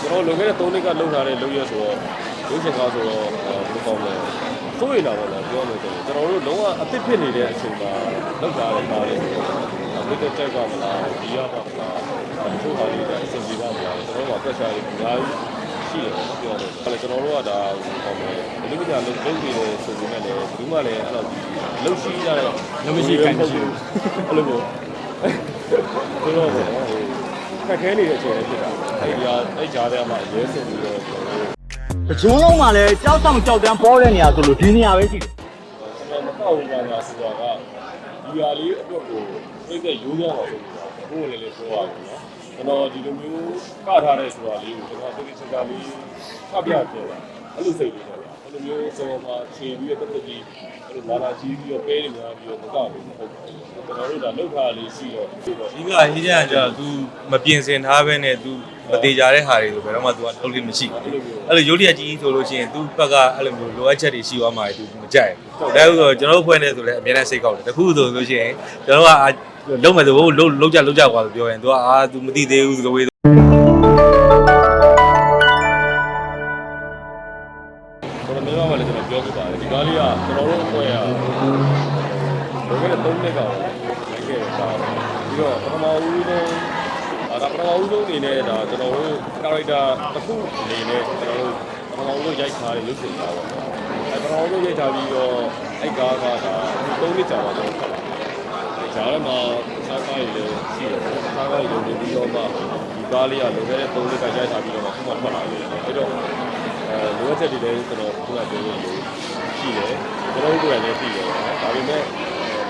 ကျွန်တော်လွန်ခဲ့တဲ့3နှစ်ကလုပ်ထားတဲ့လုပ်ရဆိုတော့ရုပ်ရှင်ကားဆိုတော့ဘယ်လိုကောင်းလဲစိုးရိမ်တာပေါ့လားပြောလို့ဆိုရင်ကျွန်တော်တို့လုံးဝအသစ်ဖြစ်နေတဲ့အချိန်မှာလောက်ထားတဲ့ကားလေးဆိုတော့ဘယ်တော့ကြိုက်ပါမလားဒီရပါမလားဒီလိုဟာလေးကအဆင်ပြေပါမလားကျွန်တော်တို့က pressure တွေအများကြီးရှိတယ်ပေါ့ပြောလို့အဲ့ကျွန်တော်တို့ကဒါဟောမယ်ဘယ်လိုကြာလုပ်လုပ်နေလဲဆိုပေမဲ့လည်းဘူးမှလည်းအဲ့လိုလှုပ်ရှိရတဲ့လုံးမရှိကန်ရှိဘူးအဲ့လိုမျိုးဆိုတော့ပေါ့နော် ခက်ခဲနေတဲ့အချိန်လေးဖြစ်တာအဲ့ဒီဟာအဲ့ကြားထဲမှာရဲစင်ပြီးတော့ကျွန်တော်တို့တကြုံလုံးမှာလည်းကြောက်ဆောင်ကြောက်တန်းပေါ်တဲ့နေရာဆိုလို့ဒီနေရာပဲရှိတယ်ကျွန်တော်မကောက်ဘူးပါလားဆိုတာကဒီဟာလေးအတွက်ကိုသိတဲ့ရိုးရအောင်ဆိုပြီးတော့ဘိုးလေးလေးပြောရတယ်နော်ကျွန်တော်ဒီလိုမျိုးကထားတဲ့ဆိုတာလေးကိုကျွန်တော်သိတဲ့ချက်လေးဖတ်ပြပြတာအဲ့လိုစိတ်လေးပေါ့ အဲ့လိုမျိုးစောမှာခြေပြီးတော့တက်တက်ကြီးအဲ့လိုလာလာကြီးပြီးတော့ပဲနေများပြီးတော့မကောက်ဘူးမဟုတ်ဘူးကျွန်တော်တို့ဒါလောက်ထားလေးရှိတော့ပြီးတော့ အဓိကဟိကြကကြာ तू မပြင်ဆင်ထားဘဲနဲ့ तू မသေးကြတဲ့ဟာတွေဆိုဘယ်တော့မှ तू ကထုတ်လို့မရှိဘူးအဲ့လိုရုပ်တရက်ကြီးဆိုလို့ရှိရင် तू ဘက်ကအဲ့လိုမျိုးလိုအပ်ချက်တွေရှိသွားမှာ तू မကြိုက်ဘူးဒါဆိုတော့ကျွန်တော်တို့ဖွဲ့နေဆိုလည်းအများနဲ့စိတ်ကောက်တယ်တခုဆိုလို့ရှိရင်ကျွန်တော်ကလုံးမယ်ဆိုဘို့လုံးလုံးကြလုံးကြကွာဆိုပြောရင် तू ကအာ तू မသိသေးဘူးစကား ကလည်း၃နှစ်ကောင်လိုက်ခဲ့တာပြီးတော့ပထမဦးဆုံးအာဒါပထမဦးဆုံးအနေနဲ့ဒါကျွန်တော်တို့ character တစ်ခုအနေနဲ့ကျွန်တော်တို့ပထမဦးဆုံးရိုက်ထားတဲ့ရုပ်ရှင်ကားပေါ့အဲပထမဦးဆုံးရိုက်ထားပြီးတော့အဲ့ကားကဒါ၃နှစ်ကြာတော့ကျွန်တော်ဖတ်လာဂျားထဲမှာစားကားတွေလည်းရှိတယ်စားကားတွေလည်းပြီးတော့မှဒီကားလေးကလုံခဲ့တဲ့၃နှစ်ကရိုက်ထားပြီးတော့မှခုမှထွက်လာတယ်အဲ့တော့အဲလိုအပ်ချက်တွေလည်းကျွန်တော်ခုနပြောလို့ရှိတယ်ကျွန်တော်တို့ကိုယ်တိုင်လည်းသိတယ်ဒါပေမဲ့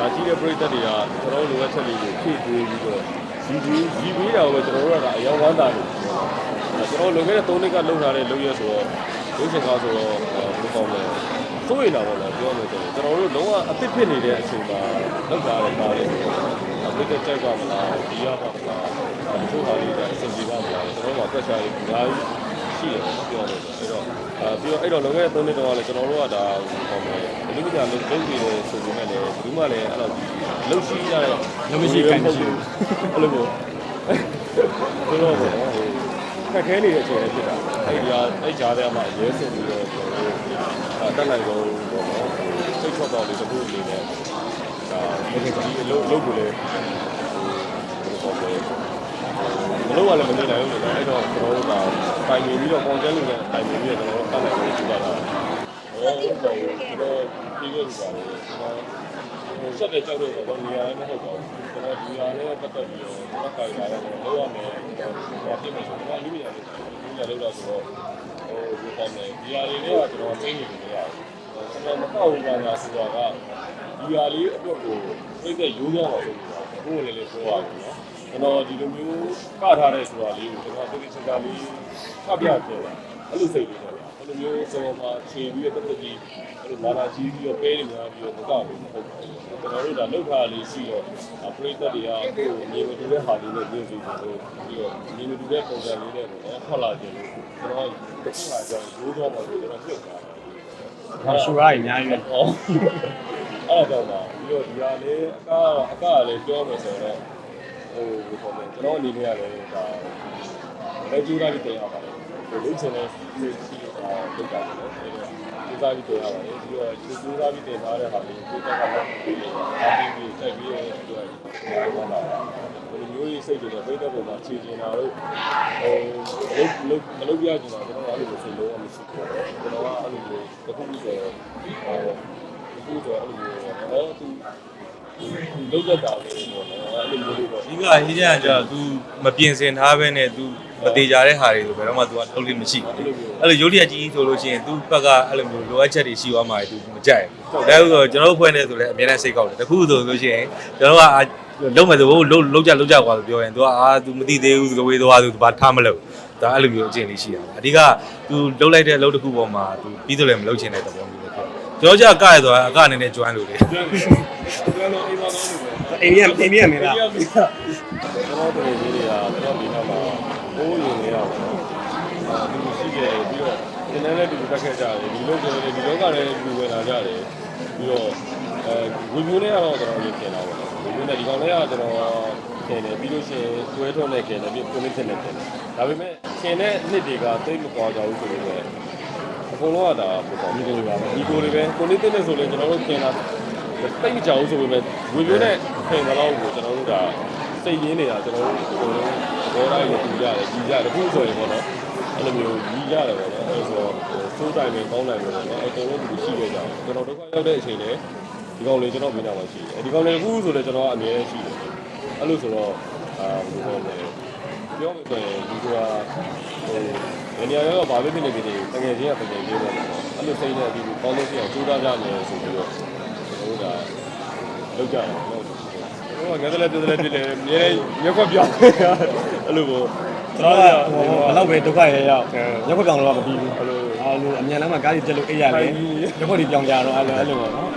ဒါကြီးတဲ့ပရိသတ်တွေကကျွန်တော်တို့လိုအပ်ချက်တွေကိုဖြည့်သွင်းပြီးတော့ဒီဒီဒီပေးတာကိုပဲကျွန်တော်တို့ကအယောင်ဝမ်းသာလို့ကျွန်တော်လွန်ခဲ့တဲ့3နှစ်ကလုပ်ထားတဲ့လုပ်ရဆိုတော့ရုပ်ရှင်ကားဆိုတော့ဘယ်လိုကောင်းလဲစိုးရိမ်တာပေါ့လားပြောလို့ဆိုရင်ကျွန်တော်တို့လုံးဝအသစ်ဖြစ်နေတဲ့အချိန်မှာလောက်ထားတဲ့ကားလေးဆိုတော့ဘယ်တော့ကြိုက်ပါမလားဒီရပါမလားဒီလိုဟာလေးကအဆင်ပြေပါမလားကျွန်တော်တို့က pressure တွေအများကြီး ရှိတယ်ပေါ့ပြောလို့အဲ့တော့အဲပြီးတော့အဲ့တော့လွန်ခဲ့တဲ့3နှစ်တောင်ကလည်းကျွန်တော်တို့ကဒါဟောမယ်ဘယ်လိုကြာလုပ်လုပ်နေလဲဆိုပေမဲ့လည်းဘူးမှလည်းအဲ့လိုလှုပ်ရှိရတဲ့လုံးမရှိကန်ရှိဘူးအဲ့လိုမျိုးဆိုတော့ပေါ့နော်ခက်ခဲနေတဲ့အချိန်လေးဖြစ်တာအဲ့ဒီဟာအဲ့ကြားထဲမှာရဲစင်ပြီးတော့ကျွန်တော်တို့အတက်နိုင်ဆုံးပေါ့နော်စိတ်ချော့တော့လေတခုအနေနဲ့ဒါဒီအလုပ်လုပ်ကိုလည်းဟိုဟိုပေါ့လေမလို့ကလည်းမနေနိုင်ဘူးလေအဲ့တော့ကျွန်တော်တို့က တိုင်နေပြီးတော့ content လုပ်တဲ့တိုင်နေပြီးတော့ကျွန်တော်တို့အနိုင်ကိုကြည့်ရတာဟောဟုတ်ပါဘူးကျွန်တော်ပြီးခဲ့ပြီပါလေကျွန်တော်ဟိုဆက်တဲ့ကြောက်တဲ့တော့နေရာလည်းမဟုတ်ပါဘူးကျွန်တော်ဒီနေရာနဲ့ပတ်သက်ပြီးတော့ကျွန်တော်ကိုင်လာတော့လောက်ရမယ်ဟောပြင်မယ်ဆိုတော့အလူမီယာလေးဒီနေရာလောက်တော့ဆိုတော့ဟိုဒီပေါ်မယ်ဒီနေရာလေးကကျွန်တော်သိနေတယ်ရတယ်ကျွန်တော်မပေါ့ဘူးပါလားဆိုတော့ကဒီနေရာလေးအတွက်ကိုပြည့်တဲ့ရိုးရအောင်ဆိုပြီးတော့ဘိုးလေးလေးပြောရတယ်နော် ကျွန်တော်ဒီလိုမျိုးကထားတဲ့ဆိုတာလေးကိုကျွန်တော်သိသိချင်ချင်လေးဖတ်ပြပြတာအဲ့လိုစိတ်လေးပေါ့ဗျာအဲ့လိုမျိုးစောမှာခြေပြီးတော့တက်တက်ကြီးအဲ့လိုလာလာကြီးပြီးတော့ပဲနေများပြီးတော့မကဘူးမဟုတ်ဘူးကျွန်တော်တို့ဒါလောက်ထားလေးရှိတော့ပရိသတ်တွေကကိုယ်မြေမတူတဲ့ဟာလေးနဲ့ညှိပြီးတော့ပြီးတော့မြေမတူတဲ့ပုံစံလေးနဲ့ပေါ့ထွက်လာကြတယ်ကျွန်တော်တစ်ခုဟာကြောင့်ရိုးတော့မှကျွန်တော်ပြုတ်သွားတယ်ဟာရှူရအများကြီးပဲဟောအဲ့တော့ပါပြီးတော့ဒီဟာလေးအကအကလည်းပြောမယ်ဆိုတော့ ဟိုဘယ်လိုလဲကျွန်တော်အနေနဲ့ကလည်းဒါလည်းကြိုးစားပြီးတင်ရပါတယ်ဟိုလုပ်ချင်တဲ့ဒီစီအာလုပ်တာပေါ့နော်အဲ့တော့ကြိုးစားပြီးတင်ရပါတယ်ပြီးတော့ကြိုးစားပြီးတင်ထားတဲ့ဟာလေးကိုတက်ကလည်းအားပေးပြီးတိုက်ပြီးတော့ဒီတော့ဘာမှမလာဘူးဒီမျိုးကြီးစိတ်တွေနဲ့ပြိတ္တပုံမှာခြေကျင်တာတော့ဟိုလုပ်လုပ်မလုပ်ရကြတာကျွန်တော်အဲ့လိုဆိုလုံးဝမရှိဘူးကျွန်တော်ကအဲ့လိုမျိုးတစ်ခုခုဆိုဟိုဒီလိုဆိုအဲ့လိုမျိုးဟောသူ လုပ်တတ်တာလေပေါ့နော်အဲ့လိုမျိုးလေးပေါ့ အဓိကဟိကြကကြာ तू မပြင်ဆင်ထားဘဲနဲ့ तू မသေးကြတဲ့ဟာတွေဆိုဘယ်တော့မှ तू ကထုတ်လို့မရှိဘူးအဲ့လိုရုပ်တရက်ကြီးဆိုလို့ရှိရင် तू ဘက်ကအဲ့လိုမျိုးလိုအပ်ချက်တွေရှိသွားမှာ तू မကြိုက်ဘူးဒါဆိုတော့ကျွန်တော်တို့ဖွဲ့နေဆိုလည်းအများနဲ့စိတ်ကောက်တယ်တခုဆိုလို့ရှိရင်ကျွန်တော်ကလုံးမယ်ဆိုဘို့လုံးလုံးကြလုံးကြကွာဆိုပြောရင် तू ကအာ तू မသိသေးဘူးစကားဝေးသွားသူဘာထားမလို့ဒါအဲ့လိုမျိုးအကျင့်လေးရှိတာအဓိက तू လုံးလိုက်တဲ့အလုပ်တစ်ခုပေါ်မှာ तू ပြီးတော့လည်းမလုပ်ချင်တဲ့သဘောမျိုး ပဲဖြစ်ကျွန်တော်ကြကရဆိုတာအကအနေနဲ့ကျွမ်းလို့လေကျွန်တော်အိမ်မှာတော့နေပဲအိန္ဒိယအိန္ဒိယမင်းလားကျွန်တော်တို့ကြီးတွေကကျွန်တော်ဒီနောက်မှာဘိုးရင်နေရအောင်အာဒီရှိခဲ့တယ်ပြီးတော့ဒီနေ့လည်းဒီလိုတက်ခဲ့ကြတယ်ဒီလိုဆိုရင်ဒီလောကလည်းဒီလိုဝင်လာကြတယ်ပြီးတော့အဲဝီမျိုးနဲ့ကတော့ကျွန်တော်ရေးပြင်လာပါတော့ဝီမျိုးနဲ့ဒီကောင်လေးကကျွန်တော်ခင်တယ်ပြီးလို့ရှိရင်တွဲထွန်းနဲ့ခင်တယ်ပြီးကိုလေးတင်နဲ့ခင်တယ်ဒါပေမဲ့ခင်တဲ့နှစ်တွေကသိမကွာကြဘူးဆိုလို့ပဲအ ကုန်လုံးကဒါပေါ့ဒီကိုလေးပါပဲဒီကိုလေးပဲကိုလေးတင်နေဆိုရင်ကျွန်တော်တို့ခင်တာသိမကြောက်ဘူးဆိုပေမဲ့ဝေပြိုးနဲ့ခင်တဲ့လောက်ကိုကျွန်တော်တို့ကစိတ်ရင်းနေတာကျွန်တော်တို့အကုန်လုံးဘောတိုင်းကိုကြည့်ရတယ်ကြည့်ရတယ်အခုဆိုရင်ပေါ့နော်အဲ့လိုမျိုးကြီးရတယ်ပေါ့နော်အဲ့ဆိုတော့စိုးတိုင်ပဲကောင်းနိုင်ပဲပေါ့နော်အကုန်လုံးဒီရှိခဲ့ကြအောင်ကျွန်တော်ဒုက္ခရောက်တဲ့အချိန်လေဒီကောင်လေးကျွန်တော်မိနာမှာရှိတယ်ဒီကောင်လေးအခုဆိုလည်းကျွန်တော်ကအမြဲရှိတယ်အဲ့လိုဆိုတော့အာဘယ်လိုလဲပြောမယ်ဆိုရင်ဒီကဟိုဒီ နေရာရောဘာပဲဖြစ်နေပြီတကယ်ချင်းကတကယ်ချင်းပေါ့နော်အဲ့လိုစိတ်နဲ့ဒီကောင်းလို့ပြအောင်ကြိုးစားကြမယ်ဆိုပြီးတော့ကျွန်တော်တို့ကလောက်ကြတယ်နော်ဟိုငါလည်းပြောတယ်ပြတယ်မြဲရက်ကွက်ပြောင်းအဲ့လိုပေါ့ကျွန်တော်ကဟိုဘယ်တော့ပဲဒုက္ခရရောက်ရက်ခွက်ပြောင်းတော့မပြီးဘူးအဲ့လိုအဲ့လိုအမြန်လမ်းမှာကားကြီးတက်လို့အိပ်ရတယ်ရက်ခွက်ကြီးပြောင်းကြတော့အဲ့လိုအဲ့လိုပေါ့နော်